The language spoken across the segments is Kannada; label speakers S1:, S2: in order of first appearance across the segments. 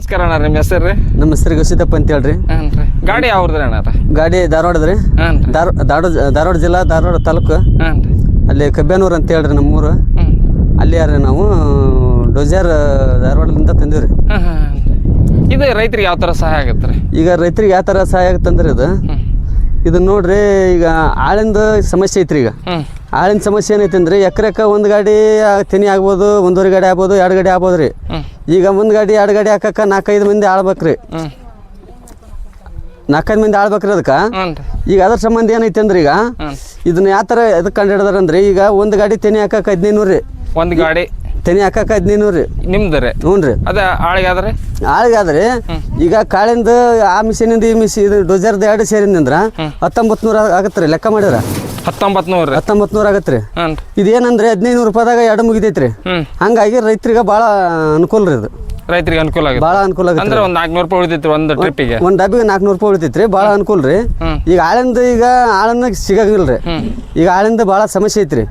S1: ನಮಸ್ಕಾರ ಅಣ್ಣ ನಿಮ್ಮ ಹೆಸರು ರೀ?
S2: ನಮ್ಮ ಹೆಸರು ಗವಿಸಿದ್ದಪ್ಪ ಅಂತ ಹೇಳ್ರಿ.
S1: ಹಾಂ ರೀ. ಗಾಡಿ ಯಾವ್ದ್ರಿ ಅಣ್ಣ
S2: ಗಾಡಿ ಧಾರವಾಡದ್ರಿ ರೀ.
S1: ಹಾಂ ರೀ.
S2: ಧಾರ ಧಾರವಾಡ ಧಾರವಾಡ ಜಿಲ್ಲಾ ಧಾರವಾಡ ತಾಲೂಕು.
S1: ಹಾಂ ರೀ.
S2: ಅಲ್ಲಿ ಕಬ್ಬೇನೂರು ಅಂತ ಹೇಳ್ರಿ ನಮ್ಮೂರು. ಅಲ್ಲಿ ಯಾರು ನಾವು ಡೋಜರ್ ಧಾರವಾಡದಿಂದ ತಂದೀವಿ ರೀ
S1: ಹಾಂ ಹಾಂ ಇದು ರೈತರಿಗೆ ಯಾವ ಥರ ಸಹಾಯ ಆಗತ್ತೆ ರೀ?
S2: ಈಗ ರೈತರಿಗೆ ಯಾವ ಥರ ಸಹಾಯ ಆಗುತ್ತಂದ್ರೆ ಇದು
S1: ಹ್ಞೂ
S2: ಇದು ನೋಡ್ರಿ ಈಗ ಆಳಿಂದ ಸಮಸ್ಯೆ ಐತ್ರಿ ಈಗ. ಆಳಿನ ಸಮಸ್ಯೆ ಏನೈತೆ ಅಂದ್ರೆ ಎಕರೆಕ ಒಂದು ಗಾಡಿ ತೆನಿ ಆಗ್ಬೋದು ಒಂದೂವರೆ ಗಾಡಿ ಆಗ್ಬೋದು ಎರಡು ಗಾಡಿ ಆಗ್ಬೋದ್ರಿ. ರೀ ಈಗ ಒಂದು ಗಾಡಿ ಎರಡು ಗಾಡಿ ಹಾಕಕ್ಕ ನಾಲ್ಕೈದು ಮಂದಿ ಆಳ್ಬೇಕ್ರಿ. ನಾಲ್ಕೈದು ಮಂದಿ ಆಳ್ಬೇಕ್ರಿ ಅದಕ್ಕೆ. ಈಗ ಅದ್ರ ಸಂಬಂಧ ಏನೈತೆ ಅಂದ್ರೆ ಈಗ ಇದನ್ನ ಯಾವ ಥರ ಎದಕ್ಕೆ ಕಂಡು ಹಿಡ್ದಾರಂದ್ರೆ ಈಗ ಒಂದು ಗಾಡಿ ತೆನಿ ಹಾಕಕ್ಕೆ ಹದಿನೈದು ರೀ.
S1: ಒಂದು ಗಾಡಿ.
S2: ತೆನಿ ಹಾಕಕ್ಕೆ ಹದಿನೈದು ರೀ?
S1: ನಿಮ್ದು ರೀ?
S2: ಹ್ಞೂ ರೀ.
S1: ಅದ ಆಳಿಗೆ ಆದ್ರೆ
S2: ಆಳಿಗಾದ್ರೆ ಈಗ ಕಾಳಿಂದ ಆ ಮಿಷಿನಿಂದ ಈ ಮಿಷಿ ಇದು ಡೊಜರ್ದು ಎರಡು ಸೇರಿಂದಂದ್ರ ಹತ್ತೊಂಬತ್ತು ನೂರ ಆಗತ್ತೆ ರೀ ಲೆಕ್ಕ ಮಾಡಿದ್ರ?
S1: ಹತ್ತೊಂಬತ್ತು ನೂರು
S2: ಹತ್ತೊಂಬತ್ತು ನೂರ ಆಗತ್ತೆ ರೀ. ಇದೇನಂದ್ರೆ ಹದಿನೈದು ನೂರು ರೂಪಾಯಿದಾಗ ಎರಡು
S1: ಮುಗಿದೈತ್ರಿ
S2: ಹಂಗಾಗಿ ರೈತರಿಗೆ ಭಾಳ ಅನುಕೂಲ ರೀ ಇದು.
S1: ರೈತರಿಗೆ ಅನುಕೂಲ ಆಗುತ್ತೆ.
S2: ಬಹಳ ಅನುಕೂಲ ಆಗುತ್ತೆ
S1: ಅಂದ್ರೆ ಒಂದು ನಾಲ್ಕುನೂರು ರೂಪಾಯಿ ಉಳಿತೈತಿ ಒಂದು ಟ್ರಿಪ್ಪಿಗೆ
S2: ಒಂದ್ ಡಬ್ಬಿಗೆ ನಾಲ್ಕುನೂರು ರೂಪಾಯಿ ಉಳಿತೈತ್ರಿ ಬಹಳ ಅನುಕೂಲ ರೀ. ಈಗ ಆಳಿಂದ ಈಗ ಆಳನ್ನ ಸಿಗಂಗಿಲ್ರಿ ರೀ. ಈಗ ಆಳಿಂದ ಬಹಳ ಸಮಸ್ಯೆ ಐತ್ರಿ.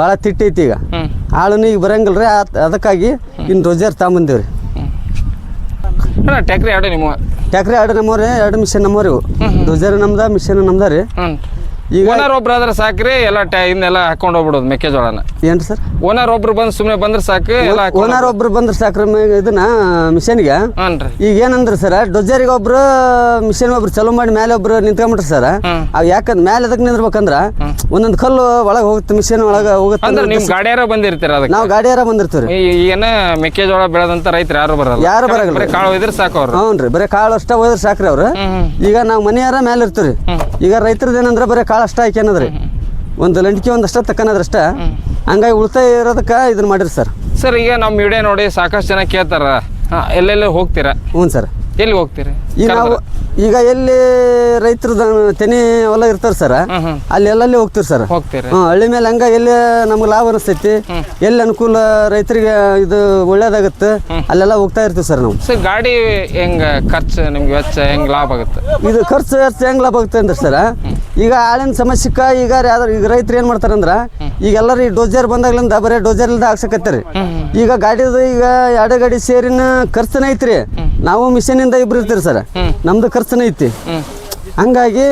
S2: ಬಹಳ ತಿಟ್ಟ ಐತಿ ಈಗ. ಆಳನ್ನ ಈಗ ಬರಂಗಿಲ್ಲ ರೀ ಅದಕ್ಕಾಗಿ ಇನ್ ರೋಜರ್
S1: ತಗೊಂಬಂದೇವ್ರಿ. ಟ್ಯಾಕ್ರಿ ಎರಡು ನಿಮ್ಮ
S2: ಟ್ಯಾಕ್ರಿ ಎರಡು ನಮ್ಮವ್ರಿ ಎರಡು ಮಿಷನ್ ನಮ್ಮವ್ರಿ ಡೊಜರ್ ನಮ್ದ ಮಿಷನ್ ನಮ್ದ ರೀ. ಈಗ
S1: ಓನರ್ ಒಬ್ರು ಆದ್ರೆ ಸಾಕ್ರಿ ಎಲ್ಲ ಟೈಮ್ ಇನ್ನೆಲ್ಲ ಹಾಕೊಂಡು ಹೋಗ್ಬಿಡೋದು ಮೆಕ್ಕೆಜೋಳನ.
S2: ಏನ್ರಿ ಸರ್?
S1: ಓನರ್ ಒಬ್ರು ಬಂದು ಸುಮ್ಮನೆ ಬಂದ್ರೆ ಸಾಕು ಎಲ್ಲ ಹಾಕೊಂಡು
S2: ಓನರ್ ಒಬ್ರು ಬಂದ್ರೆ ಸಾಕ್ರ ಇದನ್ನ ಮಿಷನ್ಗೆ? ಈಗ ಏನಂದ್ರೆ ಸರ್ ಡೊಜರಿಗೆ ಒಬ್ರು ಮಿಷನ್ ಒಬ್ರು ಚಲೋ ಮಾಡಿ ಮೇಲೆ ಒಬ್ರು ನಿಂತ್ಕೊಂಬಿಟ್ರಿ ಸರ್
S1: ಹ್ಮ್.
S2: ಅವ್ ಯಾಕಂದ್ರೆ ಮೇಲೆ ಅದಕ್ಕೆ ನಿಂದ್ರಬೇಕಂದ್ರ ಒಂದೊಂದು ಕಲ್ಲು ಒಳಗೆ ಹೋಗುತ್ತೆ ಮಿಷನ್ ಒಳಗೆ ಹೋಗುತ್ತೆ
S1: ಅಂದ್ರೆ ನಿಮ್ ಗಾಡಿಯಾರ ಬಂದಿರ್ತೀರ ಅದಕ್ಕೆ?
S2: ನಾವು ಗಾಡಿಯಾರ ಬಂದಿರ್ತೀವಿ
S1: ಈ- ಈಗೇನ ಮೆಕ್ಕೆಜೋಳ ಬೆಳೆದಂತ ರೈತರು ಯಾರು ಬರಲ್ಲ.
S2: ಯಾರು ಬರಲ್ಲ.
S1: ಬರೀ ಕಾಳು ಹೋದ್ರೆ ಸಾಕು ಅವ್ರು.
S2: ಹ್ಞೂ ರೀ ಬರೀ ಕಾಳು ಅಷ್ಟ ಹೋದ್ರೆ ಸಾಕ್ರಿ ಅವ್ರು.
S1: ಹ್ಮ್
S2: ಈಗ ನಾವು ಮನೆಯಾರ ಮೇಲೆ ಇರ್ತೀವಿ ಈಗ ರೈತರದ್ದು ಏನಂದ್ರೆ ಬರೀ ಕಾಳು ಅಷ್ಟ ಹಾಕ್ಯನದ್ರಿ ಒಂದು ಲಂಟಿಕೆ ಒಂದಷ್ಟ ತಕ್ಕನದ್ರಷ್ಟ ಹಂಗಾಗಿ ಉಳಿತಾಯ ಇರೋದಕ್ಕೆ ಇದನ್ನ ಮಾಡಿರಿ ಸರ್.
S1: ಸರ್ ಈಗ ನಮ್ಮ ವಿಡಿಯೋ ನೋಡಿ ಸಾಕಷ್ಟು ಜನ ಕೇಳ್ತಾರ. ಎಲ್ಲೆಲ್ಲೋ ಹೋಗ್ತೀರಾ?
S2: ಹ್ಞೂ ಸರ್.
S1: ಎಲ್ಲಿ ಹೋಗ್ತೀರಿ?
S2: ಈಗ ನಾವು ಈಗ ಎಲ್ಲಿ ರೈತರ ತೆನೆ ಹೊಲ ಇರ್ತಾರೆ ಸರ್ ಅಲ್ಲಿ ಎಲ್ಲಲ್ಲಿ ಹೋಗ್ತೀರಿ ಸರ್?
S1: ಹೋಗ್ತೀರಿ.
S2: ಹ್ಞೂ ಹಳ್ಳಿ ಮೇಲೆ ಹಂಗ ಎಲ್ಲಿ ನಮ್ಗೆ ಲಾಭ ಅನಿಸ್ತೈತಿ ಎಲ್ಲಿ ಅನುಕೂಲ ರೈತರಿಗೆ ಇದು ಒಳ್ಳೇದಾಗುತ್ತೆ? ಅಲ್ಲೆಲ್ಲ ಹೋಗ್ತಾ ಇರ್ತೀವಿ ಸರ್ ನಾವು.
S1: ಸರ್ ಗಾಡಿ ಹೆಂಗ ಖರ್ಚು ನಿಮ್ಗೆ ವೆಚ್ಚ ಹೆಂಗ್ ಲಾಭ ಆಗುತ್ತೆ?
S2: ಇದು ಖರ್ಚು ವೆಚ್ಚ ಹೆಂಗ್ ಲಾಭ ಆಗುತ್ತೆ ಅಂದ್ರೆ ಸರ್ ಈಗ ಆಳಿನ ಸಮಸ್ಯೆಕ ಈಗ ಯಾವ್ದಾರು ಈಗ ರೈತರು ಏನು ಮಾಡ್ತಾರಂದ್ರ ಈಗ ಎಲ್ಲರೂ ಈ ಡೋಜರ್ ಬಂದಾಗ್ಲಿಂದ ಬರೀ ಡೋಜರ್ ಇಲ್ದ ಹಾಕ್ಸಕತ್ತಾರಿ. ಈಗ ಗಾಡಿದು ಈಗ ಎರಡು ಗಾಡಿ ಸೇರಿನ ಖರ್ಚನ ಐತ್ರಿ. ನಾವು ಮಿಷನಿಂದ ಇಬ್ರು ಇರ್ತೀರಿ ಸರ್. ನಮ್ದು ಖರ್ಚನ ಐತಿ. ಹಂಗಾಗಿ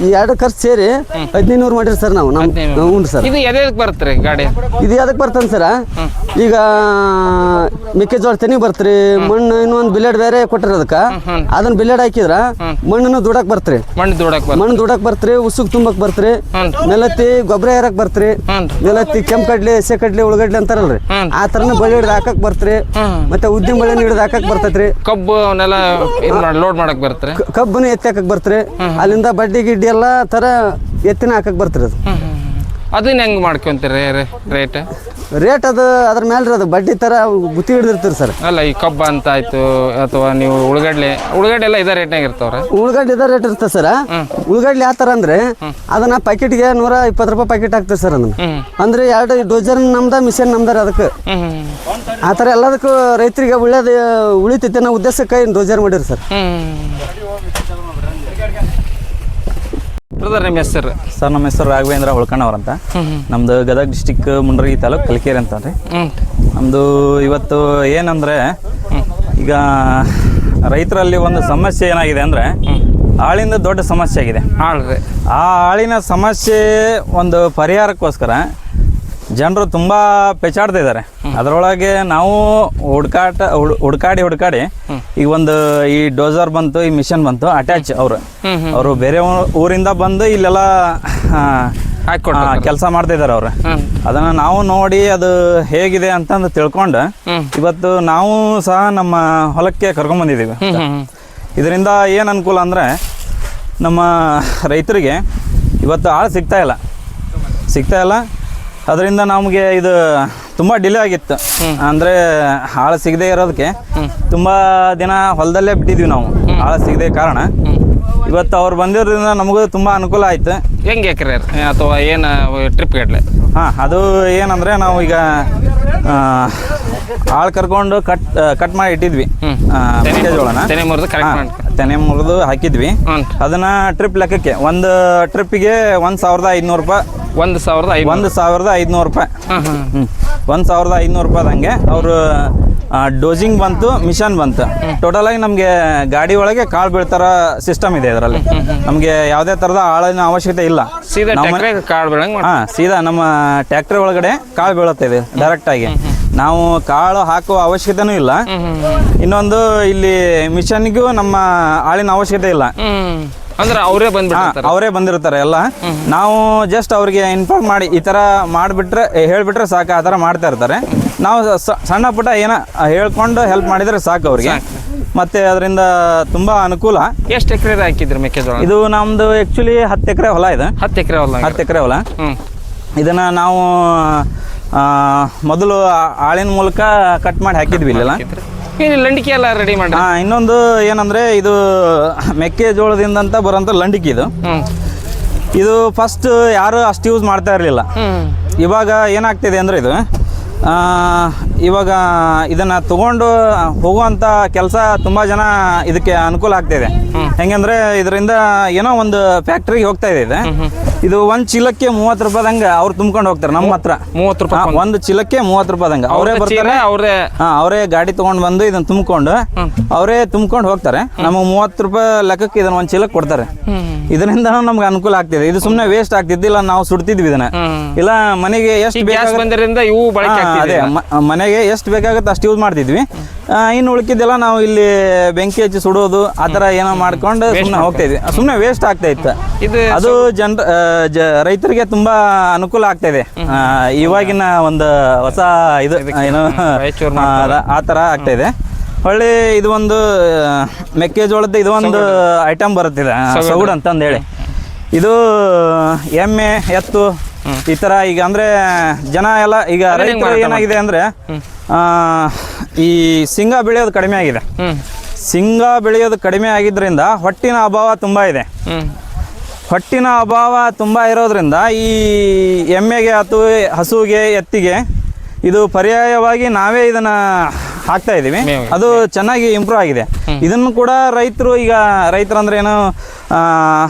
S2: ಈ ಎರಡು ಖರ್ಚು ಸೇರಿ ಹದಿನೈದು ನೂರು ಮಾಡಿರಿ ಸರ್ ನಾವು. ನಮ್ಮ ಹ್ಞೂ ಸರ್.
S1: ಇದು ಎದಕ್ಕೆ ಬರುತ್ತೆ ಗಾಡಿ?
S2: ಇದು ಯಾವ್ದಕ್ಕೆ ಬರ್ತಾನ ಸರ? ಈಗ ಮೆಕ್ಕೆಜೋಳ ತೆನಿ ಬರ್ತ್ರಿ ಮಣ್ಣು ಇನ್ನೊಂದು ಬಿಲೆಡ್ ಬೇರೆ ಕೊಟ್ಟಿರ ಅದಕ್ಕೆ. ಅದನ್ನ ಬಿಲೆಡ್ ಹಾಕಿದ್ರ ಮಣ್ಣನ್ನು ದುಡಕ್ ಬರ್ತ್ರಿ.
S1: ಮಣ್ಣು ದುಡಕ್
S2: ಮಣ್ಣು ದುಡಕ್ ಬರ್ತ್ರಿ ಉಸುಕ್ ತುಂಬಕ್ ಬರ್ತ್ರಿ. ನೆಲತ್ತಿ ಗೊಬ್ಬರ ಏರಕ್ ಬರ್ತ್ರಿ. ನೆಲತ್ತಿ ಕೆಂಪು ಕಡ್ಲಿ ಎಸೆ ಕಡ್ಲಿ ಉಳ್ಳಗಡ್ಲಿ ಅಂತಾರಲ್ರಿ. ಆ ತರನ ಬಳ್ಳಿ ಹಿಡ್ದು ಹಾಕಕ್ ಬರ್ತ್ರಿ. ಮತ್ತೆ ಉದ್ದಿನ ಬಳ್ಳಿ ಹಿಡ್ದು ಹಾಕಕ್ ಬರ್ತೈತ್ರಿ.
S1: ಕಬ್ಬು ಅವನ್ನೆಲ್ಲ ಲೋಡ್ ಮಾಡಕ್ ಬರುತ್ತೆ
S2: ಕ- ಕಬ್ಬನ್ನು ಎತ್ತಿ ಹಾಕಕ್ ಬರ್ತ್ರಿ. ಅಲ್ಲಿಂದ ಬಡ್ಡಿ ಗಿಡ್ಡಿ ಎಲ್ಲ ಥರ ಎತ್ತಿನ ಹಾಕಕ್ಕೆ ಬರ್ತೀರಿ ಅದು.
S1: ಅದನ್ನ ಹೆಂಗ್ ಮಾಡ್ಕೊಂತೀರಿ ರೇಟ್?
S2: ರೇಟ್ ಅದು ಅದ್ರ ಮೇಲೆ ರೀ ಅದು ಬಡ್ಡಿ ಥರ ಗುತ್ತಿ ಹಿಡ್ದಿರ್ತೀರಿ ಸರ್.
S1: ಅಲ್ಲ ಈ ಕಬ್ಬ ಅಂತ ಆಯ್ತು ಅಥವಾ ನೀವು ಉಳ್ಳಗಡ್ಲೆ ಉಳ್ಳಗಡ್ಡೆ ಎಲ್ಲ ಇದೇ ರೇಟ್ನಾಗ ಇರ್ತಾವ್ರ?
S2: ಉಳ್ಳಗಡ್ಡೆ ಇದೇ ರೇಟ್ ಇರ್ತದೆ ಸರ್. ಉಳ್ಳಗಡ್ಡೆ ಯಾವ ಥರ ಅಂದ್ರೆ ಅದನ್ನ ಪ್ಯಾಕೆಟ್ಗೆ ನೂರ ಇಪ್ಪತ್ತು ರೂಪಾಯಿ ಪ್ಯಾಕೆಟ್ ಹಾಕ್ತೀವಿ ಸರ್ ಅದನ್ನ. ಅಂದ್ರೆ ಎರಡು ಡೋಜರ್ ನಮ್ದ ಮಿಷನ್ ನಮ್ದಾರ ಅದಕ್ಕೆ. ಆ ಥರ ಎಲ್ಲದಕ್ಕೂ ರೈತರಿಗೆ ಒಳ್ಳೇದು ಉಳಿತೈತೆ ಅನ್ನೋ ಉದ್ದೇಶಕ್ಕೆ ಡೋಜರ್ ಮಾಡಿರಿ ಸರ್.
S1: ಬ್ರದರ್ ನಿಮ್ಮ ಹೆಸರು?
S3: ಸರ್ ನಮ್ಮ ಹೆಸರು ರಾಘವೇಂದ್ರ ಹೊಳ್ಕಣ್ಣವ್ರ ಅಂತ ನಮ್ದು ಗದಗ ಡಿಸ್ಟಿಕ್ ಮುಂಡ್ರಗಿ ತಾಲೂಕು ಕಲಿಕೇರಿ ಅಂತ ರೀ. ನಮ್ಮದು ಇವತ್ತು ಏನಂದರೆ ಈಗ ರೈತರಲ್ಲಿ ಒಂದು ಸಮಸ್ಯೆ ಏನಾಗಿದೆ ಅಂದರೆ ಆಳಿಂದ ದೊಡ್ಡ ಸಮಸ್ಯೆ ಆಗಿದೆ.
S1: ಆಳ್ರಿ
S3: ಆ ಆಳಿನ ಸಮಸ್ಯೆ ಒಂದು ಪರಿಹಾರಕ್ಕೋಸ್ಕರ ಜನರು ತುಂಬ ಪೆಚಾಡ್ತಾ ಇದ್ದಾರೆ. ಅದರೊಳಗೆ ನಾವು ಹುಡ್ಕಾಟ ಹುಡ್- ಹುಡ್ಕಾಡಿ ಹುಡ್ಕಾಡಿ ಈಗ ಒಂದು ಈ ಡೋಸರ್ ಬಂತು ಈ ಮಿಷನ್ ಬಂತು ಅಟ್ಯಾಚ್ ಅವರು. ಅವರು ಬೇರೆ ಊರಿಂದ ಬಂದು ಇಲ್ಲೆಲ್ಲ ಕೆಲಸ ಮಾಡ್ತಾ ಇದ್ದಾರೆ ಅವ್ರು. ಅದನ್ನ ನಾವು ನೋಡಿ ಅದು ಹೇಗಿದೆ ಅಂತಂದು ತಿಳ್ಕೊಂಡು. ಇವತ್ತು ನಾವು ಸಹ ನಮ್ಮ ಹೊಲಕ್ಕೆ ಕರ್ಕೊಂಬಂದಿದ್ದೀವಿ
S1: ಹ್ಮ್ ಹ್ಮ್
S3: ಇದರಿಂದ ಏನು ಅನುಕೂಲ ಅಂದ್ರೆ ನಮ್ಮ ರೈತರಿಗೆ ಇವತ್ತು ಆಳು ಸಿಗ್ತಾ ಇಲ್ಲ. ಸಿಗ್ತಾ ಇಲ್ಲ. ಅದರಿಂದ ನಮಗೆ ಇದು ತುಂಬ ಡಿಲೇ ಆಗಿತ್ತು. ಅಂದರೆ ಆಳು ಸಿಗದೆ ಇರೋದಕ್ಕೆ ತುಂಬ ದಿನ ಹೊಲದಲ್ಲೇ ಬಿಟ್ಟಿದ್ವಿ ನಾವು. ಆಳು ಸಿಗದೆ ಕಾರಣ. ಇವತ್ತು ಅವ್ರು ಬಂದಿರೋದ್ರಿಂದ ನಮಗೂ ತುಂಬ ಅನುಕೂಲ ಆಯಿತು.
S1: ಹೆಂಗೆ ಎಕರೆ ಅಥವಾ ಏನು ಟ್ರಿಪ್ ಗಟ್ಲೆ
S3: ಹಾಂ ಅದು ಏನಂದರೆ ನಾವು ಈಗ ಆಳು ಕರ್ಕೊಂಡು ಕಟ್ ಕಟ್ ಮಾಡಿ ಇಟ್ಟಿದ್ವಿ. ಮೆಕ್ಕೆಜೋಳನ.
S1: ತೆನೆ ಮುರಿದು ಕರೆಕ್ಟ್
S3: ತೆನೆ ಮುರಿದು ಹಾಕಿದ್ವಿ. ಅದನ್ನ ಟ್ರಿಪ್ ಲೆಕ್ಕಕ್ಕೆ ಒಂದು ಟ್ರಿಪ್ಪಿಗೆ ಒಂದು ಸಾವಿರದ ಐದುನೂರು ರೂಪಾಯಿ
S1: ಒಂದು ಸಾವಿರದ ಐದು
S3: ಒಂದು ಸಾವಿರದ ಐದುನೂರು ರೂಪಾಯಿ. ಒಂದು ಸಾವಿರದ ಐದುನೂರು ರೂಪಾಯಿದಂಗೆ ಅವರು ಡೋಸಿಂಗ್ ಬಂತು ಮಿಷನ್ ಬಂತು. ಟೋಟಲ್ ಆಗಿ ನಮಗೆ ಗಾಡಿ ಒಳಗೆ ಕಾಳು ಬೀಳ್ತಾರ ಸಿಸ್ಟಮ್ ಇದೆ ಇದರಲ್ಲಿ. ನಮಗೆ ಯಾವುದೇ ಥರದ ಆಳಿನ ಅವಶ್ಯಕತೆ ಇಲ್ಲ. ಹಾ ಸೀದಾ ನಮ್ಮ ಟ್ಯಾಕ್ಟರ್ ಒಳಗಡೆ ಕಾಳು ಬೀಳುತ್ತೆ ಇದು ಡೈರೆಕ್ಟ್ ಆಗಿ. ನಾವು ಕಾಳು ಹಾಕುವ ಅವಶ್ಯಕತೆನೂ ಇಲ್ಲ. ಇನ್ನೊಂದು ಇಲ್ಲಿ ಮಿಷನ್ಗೂ ನಮ್ಮ ಆಳಿನ ಅವಶ್ಯಕತೆ ಇಲ್ಲ.
S1: ಅಂದ್ರೆ ಅವರೇ ಬಂದ್ಬಿಡ್ತಾರೆ
S3: ಅವರೇ ಬಂದಿರ್ತಾರೆ ಎಲ್ಲ. ನಾವು ಜಸ್ಟ್ ಅವ್ರಿಗೆ ಇನ್ಫಾರ್ಮ್ ಮಾಡಿ ಈ ತರ ಮಾಡಿಬಿಟ್ರೆ ಹೇಳ್ಬಿಟ್ರೆ ಸಾಕು ಆ ಥರ ಮಾಡ್ತಾ ಇರ್ತಾರೆ. ನಾವು ಸಣ್ಣ ಪುಟ್ಟ ಏನ ಹೇಳ್ಕೊಂಡು ಹೆಲ್ಪ್ ಮಾಡಿದ್ರೆ ಸಾಕು ಅವ್ರಿಗೆ. ಮತ್ತೆ ಅದರಿಂದ ತುಂಬಾ ಅನುಕೂಲ.
S1: ಎಷ್ಟು ಎಕರೆ ಹಾಕಿದ್ರಿ ಮೆಕ್ಕೆಜೋಳ
S3: ಇದು ನಮ್ದು ಆಕ್ಚುಲಿ ಹತ್ತು ಎಕರೆ ಹೊಲ ಇದೆ.
S1: ಹತ್ತು ಎಕರೆ ಹೊಲ
S3: ಹತ್ತು ಎಕರೆ ಹೊಲ. ಇದನ್ನ ನಾವು ಮೊದಲು ಆಳಿನ ಮೂಲಕ ಕಟ್ ಮಾಡಿ ಹಾಕಿದ್ವಿ ಇಲ್ಲೆಲ್ಲ.
S1: ಲಂಡಿಕೆ ಎಲ್ಲ ರೆಡಿ ಮಾಡಿ.
S3: ಹಾಂ ಇನ್ನೊಂದು ಏನಂದ್ರೆ ಇದು ಮೆಕ್ಕೆಜೋಳದಿಂದಂತ ಬರೋಂಥ ಲಂಡಿಕೆ ಇದು. ಇದು ಫಸ್ಟ್ ಯಾರು ಅಷ್ಟು ಯೂಸ್ ಮಾಡ್ತಾ ಇರಲಿಲ್ಲ. ಇವಾಗ ಏನಾಗ್ತಿದೆ ಅಂದರೆ ಇದು ಆ, ಇವಾಗ ಇದನ್ನು ತಗೊಂಡು ಹೋಗುವಂಥ ಕೆಲಸ ತುಂಬ ಜನ ಇದಕ್ಕೆ ಅನುಕೂಲ ಆಗ್ತಿದೆ ಹೆಂಗಂದ್ರೆ ಇದರಿಂದ ಏನೋ ಒಂದು ಫ್ಯಾಕ್ಟ್ರಿಗೆ ಹೋಗ್ತಾ ಇದೆ ಇದು. ಇದು ಒಂದು ಚೀಲಕ್ಕೆ ಮೂವತ್ತು ರೂಪಾಯಿದಂಗೆ ಅವ್ರು ತುಂಬ್ಕೊಂಡು ಹೋಗ್ತಾರೆ ನಮ್ಮ ಹತ್ರ.
S1: ಮೂವತ್ತು ರೂಪಾಯಿ
S3: ಒಂದು ಚೀಲಕ್ಕೆ ಮೂವತ್ತು ರೂಪಾಯಿದಂಗೆ ಅವರೇ ಬರ್ತಾರೆ.
S1: ಅವರೇ
S3: ಹಾ ಅವರೇ ಗಾಡಿ ತೊಗೊಂಡು ಬಂದು ಇದನ್ನು ತುಂಬಿಕೊಂಡು ಅವರೇ ತುಂಬ್ಕೊಂಡು ಹೋಗ್ತಾರೆ. ನಮಗೆ ಮೂವತ್ತು ರೂಪಾಯಿ ಲೆಕ್ಕಕ್ಕೆ ಇದನ್ನ ಒಂದು ಚೀಲಕ್ಕೆ ಕೊಡ್ತಾರೆ. ಇದರಿಂದ ನಮ್ಗೆ ಅನುಕೂಲ ಆಗ್ತಿದೆ ಇದು. ಸುಮ್ಮನೆ ವೇಸ್ಟ್ ಆಗ್ತಿದ್ದಿಲ್ಲ ನಾವು ಸುಡ್ತಿದ್ವಿ ಇದನ್ನ. ಇಲ್ಲ ಮನೆಗೆ ಎಷ್ಟು ಬೇಕಾಗುತ್ತೆ
S1: ಇವು
S3: ಅದೇ
S1: ಆಗ್ತಿದೆ
S3: ಮ- ಮನೆಗೆ ಎಷ್ಟು ಬೇಕಾಗುತ್ತೆ ಅಷ್ಟು ಯೂಸ್ ಮಾಡ್ತಿದ್ವಿ. ಇನ್ನು ಉಳ್ಕಿದ್ದೆಲ್ಲ ನಾವು ಇಲ್ಲಿ ಬೆಂಕಿ ಹಚ್ಚಿ ಸುಡೋದು ಆ ಥರ ಏನೋ ಮಾಡ್ಕೊಂಡು ಸುಮ್ಮನೆ ಹೋಗ್ತಾ ಇದ್ವಿ. ಸುಮ್ಮನೆ ವೇಸ್ಟ್ ಆಗ್ತಾ ಇತ್ತು. ಅದು ಜನ ಜ ರೈತರಿಗೆ ತುಂಬಾ ಅನುಕೂಲ ಆಗ್ತಾ ಇದೆ. ಇವಾಗಿನ ಒಂದು ಹೊಸ ಇದು ಏನು ಆ, ಥರ ಆಗ್ತಾ ಇದೆ. ಹೊಳ್ಳಿ ಇದು ಒಂದು ಮೆಕ್ಕೆಜೋಳದ ಇದು ಒಂದು ಐಟಮ್ ಬರುತ್ತಿದೆ. ಸೌಡ್ ಅಂತಂದೇಳಿ. ಇದು ಎಮ್ಮೆ ಎತ್ತು ಈ ತರ ಈಗ ಅಂದ್ರೆ ಜನ ಎಲ್ಲ ಈಗ ರೈತರು ಏನಾಗಿದೆ ಅಂದರೆ ಈ ಶೇಂಗಾ ಬೆಳೆಯೋದು ಕಡಿಮೆ ಆಗಿದೆ. ಸಿಂಗ ಬೆಳೆಯೋದು ಕಡಿಮೆ ಆಗಿದ್ರಿಂದ ಹೊಟ್ಟಿನ ಅಭಾವ ತುಂಬಾ ಇದೆ. ಹೊಟ್ಟಿನ ಅಭಾವ ತುಂಬಾ ಇರೋದ್ರಿಂದ ಈ ಎಮ್ಮೆಗೆ ಅಥವಾ ಹಸುವಿಗೆ ಎತ್ತಿಗೆ ಇದು ಪರ್ಯಾಯವಾಗಿ ನಾವೇ ಇದನ್ನ ಹಾಕ್ತಾ
S1: ಇದೀವಿ.
S3: ಅದು ಚೆನ್ನಾಗಿ ಇಂಪ್ರೂವ್ ಆಗಿದೆ. ಇದನ್ನು ಕೂಡ ರೈತರು ಈಗ ರೈತರಂದ್ರೆ ಏನು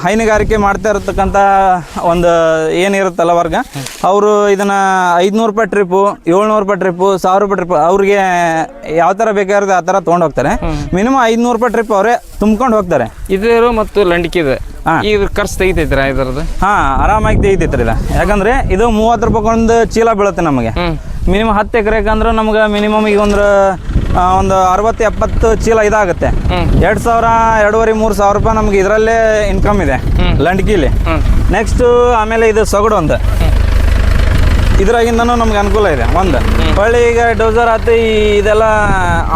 S3: ಹೈನುಗಾರಿಕೆ ಮಾಡ್ತಾ ಇರತಕ್ಕಂತ ಒಂದು ಏನಿರುತ್ತಲ್ಲ ವರ್ಗ ಅವರು ಇದನ್ನ ಐದುನೂರು ರೂಪಾಯಿ ಟ್ರಿಪ್ಪು ಏಳ್ನೂರು ರೂಪಾಯಿ ಟ್ರಿಪ್ಪು ಸಾವಿರ ರೂಪಾಯಿ ಟ್ರಿಪ್ ಅವ್ರಿಗೆ ಯಾವ ತರ ಬೇಕಾಗಿರೋದು ಆ ತರ ತೊಗೊಂಡು ಹೋಗ್ತಾರೆ. ಮಿನಿಮಮ್ ಐದುನೂರು ರೂಪಾಯಿ ಟ್ರಿಪ್ ಅವರೇ ತುಂಬ್ಕೊಂಡು ಹೋಗ್ತಾರೆ.
S1: ಇದ್ರ ಮತ್ತು ಲಂಡಿಕೆ
S3: ಹಾ.
S1: ಇದ್ರ ಖರ್ಚು ತೆಗಿತೈತ್ರ ಇದ್ರದ್ದು?
S3: ಹಾ ಆರಾಮಾಗಿ ತೆಗಿತೈತ್ರಿ ಇದು. ಯಾಕಂದ್ರೆ ಇದು ಮೂವತ್ತು ರೂಪಾಯಿ ಒಂದು ಚೀಲ ಬೀಳುತ್ತೆ ನಮಗೆ. ಮಿನಿಮಮ್ ಹತ್ತು ಎಕರೆ ಅಂದ್ರೆ ನಮ್ಗೆ ಮಿನಿಮಮ್ ಈಗ ಒಂದು ಒಂದು ಅರವತ್ತು ಎಪ್ಪತ್ತು ಚೀಲ ಇದಾಗುತ್ತೆ. ಎರಡ್ ಸಾವಿರ ಎರಡೂವರೆ ಮೂರ್ ಸಾವಿರ ರೂಪಾಯಿ ನಮ್ಗೆ ಇದರಲ್ಲೇ ಇನ್ಕಮ್ ಇದೆ. ಲಂಡ್ಕಿಲಿ.
S1: ನೆಕ್ಸ್ಟ್
S3: ನೆಕ್ಸ್ಟು ಆಮೇಲೆ ಇದು ಸೊಗಡು ಒಂದು. ಇದ್ರಾಗಿಂದನೂ ನಮ್ಗೆ ಅನುಕೂಲ ಇದೆ. ಒಂದು ಹೊಳ್ಳಿ ಈಗ ಡೋಸರ್ ಆತು ಈ ಇದೆಲ್ಲ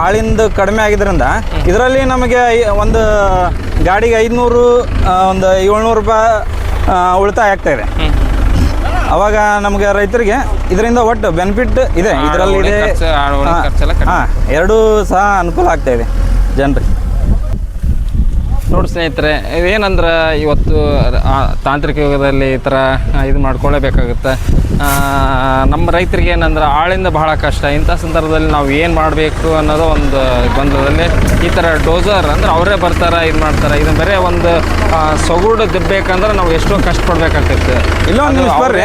S3: ಆಳಿಂದ ಕಡಿಮೆ ಆಗಿದ್ರಿಂದ ಇದರಲ್ಲಿ ನಮಗೆ ಒಂದು ಗಾಡಿಗೆ ಐದುನೂರು ಒಂದು ಏಳ್ನೂರು ರೂಪಾಯಿ ಉಳಿತಾಯ ಆಗ್ತಾ ಇದೆ. ಅವಾಗ ನಮಗೆ ರೈತರಿಗೆ ಇದರಿಂದ ಒಟ್ಟು ಬೆನಿಫಿಟ್ ಇದೆ. ಇದರಲ್ಲಿ ಇದೆ. ಹಾ, ಎರಡೂ ಸಹ ಅನುಕೂಲ ಆಗ್ತಾ ಇದೆ. ಜನರಿಗೆ.
S1: ನೋಡಿ ಸ್ನೇಹಿತರೆ ಇದೇನಂದ್ರೆ ಇವತ್ತು ತಾಂತ್ರಿಕ ಯುಗದಲ್ಲಿ ಈ ಥರ ಇದು ಮಾಡ್ಕೊಳ್ಳೇಬೇಕಾಗುತ್ತೆ ನಮ್ಮ ರೈತರಿಗೆ ಏನಂದ್ರೆ ಆಳಿಂದ ಬಹಳ ಕಷ್ಟ ಇಂಥ ಸಂದರ್ಭದಲ್ಲಿ ನಾವು ಏನು ಮಾಡಬೇಕು ಅನ್ನೋದು ಒಂದು ಗೊಂದಲದಲ್ಲಿ ಈ ಥರ ಡೋಸರ್ ಅಂದ್ರೆ ಅವರೇ ಬರ್ತಾರೆ ಇದು ಮಾಡ್ತಾರೆ ಇದನ್ನ ಬರೀ ಒಂದು ಸೊಗುಡು ದಿಬ್ಬೇಕಂದ್ರೆ ನಾವು ಎಷ್ಟೋ.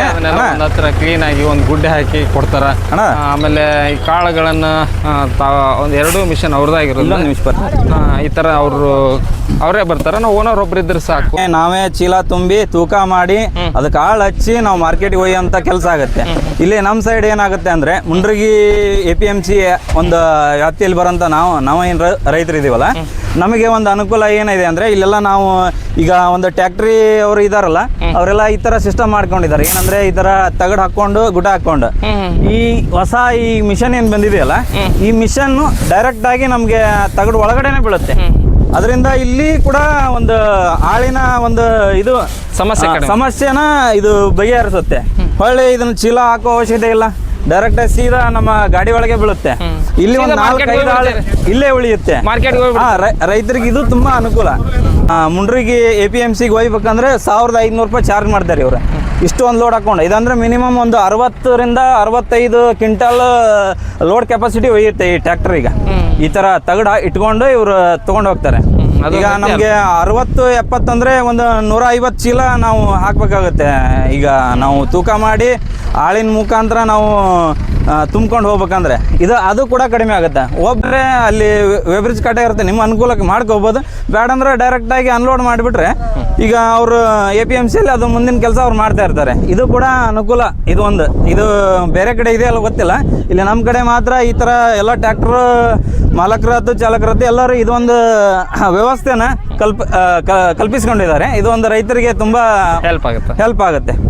S1: ಅದನ್ನೆಲ್ಲ
S3: ಅಣ್ಣ.
S1: ಒಂದು ಹತ್ರ ಕ್ಲೀನಾಗಿ ಒಂದು ಗುಡ್ಡೆ ಹಾಕಿ ಕೊಡ್ತಾರೆ. ಆಮೇಲೆ ಈ ಕಾಳುಗಳನ್ನು ಒಂದು ಎರಡೂ ಮಿಷನ್ ಅವ್ರದ್ದಾಗಿರೋದು ಈ ಥರ ಅವರು ಅವರೇ ಬರ್ತಾರ ನಾವು ಓನರ್ ಒಬ್ರು ಇದ್ರೆ ಸಾಕು.
S3: ನಾವೇ ಚೀಲ ತುಂಬಿ ತೂಕ ಮಾಡಿ ಅದಕ್ಕೆ ಆಳು ಹಚ್ಚಿ ನಾವು ಮಾರ್ಕೆಟ್ಗೆ ಅಂತ ಕೆಲಸ ಆಗುತ್ತೆ. ಇಲ್ಲಿ ನಮ್ಮ ಸೈಡ್ ಏನಾಗುತ್ತೆ ಅಂದ್ರೆ Mundargi A P M C ಒಂದು ವ್ಯಾಪ್ತಿಯಲ್ಲಿ ಬರೋಂಥ ನಾವು ನಾವು ಏನು ರೈತರು ಇದೀವಲ್ಲ ನಮಗೆ ಒಂದು ಅನುಕೂಲ ಏನಿದೆ ಅಂದ್ರೆ ಇಲ್ಲೆಲ್ಲ ನಾವು ಈಗ ಒಂದು ಟ್ಯಾಕ್ಟ್ರಿ ಅವರು ಇದಾರಲ್ಲ ಅವರೆಲ್ಲ ಈ ತರ ಸಿಸ್ಟಮ್ ಮಾಡ್ಕೊಂಡಿದ್ದಾರೆ. ಏನಂದ್ರೆ ಈ ತರ ತಗಡ್ ಹಾಕೊಂಡು ಗುಡ್ಡ ಹಾಕೊಂಡು ಈ ಹೊಸ ಈ ಮಿಷನ್ ಏನು ಬಂದಿದೆಯಲ್ಲ ಈ ಮಿಷನ್ ಡೈರೆಕ್ಟ್ ಆಗಿ ನಮಗೆ ತಗಡ್ ಒಳಗಡೆನೆ ಬೀಳುತ್ತೆ. ಅದರಿಂದ ಇಲ್ಲಿ ಕೂಡ ಒಂದು ಆಳಿನ ಒಂದು ಇದು
S1: ಸಮಸ್ಯೆ.
S3: ಸಮಸ್ಯೆನ ಇದು ಬಗೆಹರಿಸುತ್ತೆ. ಹೊಳ್ಳಿ ಇದನ್ನ ಚೀಲ ಹಾಕೋ ಅವಶ್ಯಕತೆ ಇಲ್ಲ. ಡೈರೆಕ್ಟ್ ಸೀದಾ ನಮ್ಮ ಗಾಡಿ ಒಳಗೆ ಬೀಳುತ್ತೆ. ಇಲ್ಲಿ ಒಂದು ನಾಲ್ಕೈದು ಆಳು ಇಲ್ಲೇ ಉಳಿಯುತ್ತೆ. ರೈತರಿಗೆ ಇದು ತುಂಬಾ ಅನುಕೂಲ. ಮುಂಡ್ರಿಗೆ ಎ ಪಿ ಎಂ ಸಿಗೆ ಹೋಗ್ಬೇಕಂದ್ರೆ ಸಾವಿರದ ಐದುನೂರು ರೂಪಾಯಿ ಚಾರ್ಜ್ ಮಾಡ್ತಾರೆ ಇವರು. ಇಷ್ಟು ಒಂದು ಲೋಡ್ ಹಾಕೊಂಡು ಇದಂದ್ರೆ ಮಿನಿಮಮ್ ಒಂದು ಅರವತ್ತರಿಂದ ಅರವತ್ತೈದು ಕ್ವಿಂಟಲ್ ಲೋಡ್ ಕೆಪಾಸಿಟಿ ಒಯ್ಯುತ್ತೆ ಈ ಟ್ರ್ಯಾಕ್ಟರ್ ಈಗ. ಈ ತರ ತಗಡ ಇಟ್ಕೊಂಡು ಇವರು ತೊಗೊಂಡು ಹೋಗ್ತಾರೆ. ಈಗ ನಮಗೆ ಅರವತ್ತು ಎಪ್ಪತ್ತು ಅಂದರೆ ಒಂದು ನೂರ ಐವತ್ತು ಚೀಲ ನಾವು ಹಾಕ್ಬೇಕಾಗುತ್ತೆ. ಈಗ ನಾವು ತೂಕ ಮಾಡಿ ಆಳಿನ ಮುಖಾಂತರ ನಾವು ತುಂಬ್ಕೊಂಡು ಹೋಗ್ಬೇಕಂದ್ರೆ. ಇದು ಅದು ಕೂಡ ಕಡಿಮೆ ಆಗುತ್ತೆ. ಒಬ್ಬರೇ ಅಲ್ಲಿ ವೆಬ್ರಿಜ್ ಕಟ್ಟೆ ಇರುತ್ತೆ. ನಿಮ್ಮ ಅನುಕೂಲಕ್ಕೆ ಮಾಡ್ಕೋಬೋದು. ಬೇಡ ಅಂದ್ರೆ ಡೈರೆಕ್ಟಾಗಿ ಅನ್ಲೋಡ್ ಮಾಡಿಬಿಟ್ರೆ ಈಗ ಅವರು ಎ ಪಿ ಎಂ ಸಿಯಲ್ಲಿ ಅದು ಮುಂದಿನ ಕೆಲಸ ಅವ್ರು ಮಾಡ್ತಾ ಇರ್ತಾರೆ. ಇದು ಕೂಡ ಅನುಕೂಲ ಇದು ಒಂದು. ಇದು ಬೇರೆ ಕಡೆ ಇದೆ ಅಲ್ಲ ಗೊತ್ತಿಲ್ಲ. ಇಲ್ಲಿ ನಮ್ಮ ಕಡೆ ಮಾತ್ರ ಈ ಥರ ಎಲ್ಲ ಟ್ಯಾಕ್ಟ್ರು ಮಾಲಕರದ್ದು ಚಾಲಕರದ್ದು ಎಲ್ಲರೂ ಇದೊಂದು ವ್ಯವಸ್ಥೆನ ಕಲ್ಪ ಕಲ್ಪಿಸಿಕೊಂಡಿದ್ದಾರೆ ಕ- ಕಲ್ಪಿಸ್ಕೊಂಡಿದ್ದಾರೆ. ಇದು ಒಂದು ರೈತರಿಗೆ ತುಂಬ
S1: ಹೆಲ್ಪ್ ಆಗುತ್ತೆ.
S3: ಹೆಲ್ಪ್ ಆಗುತ್ತೆ.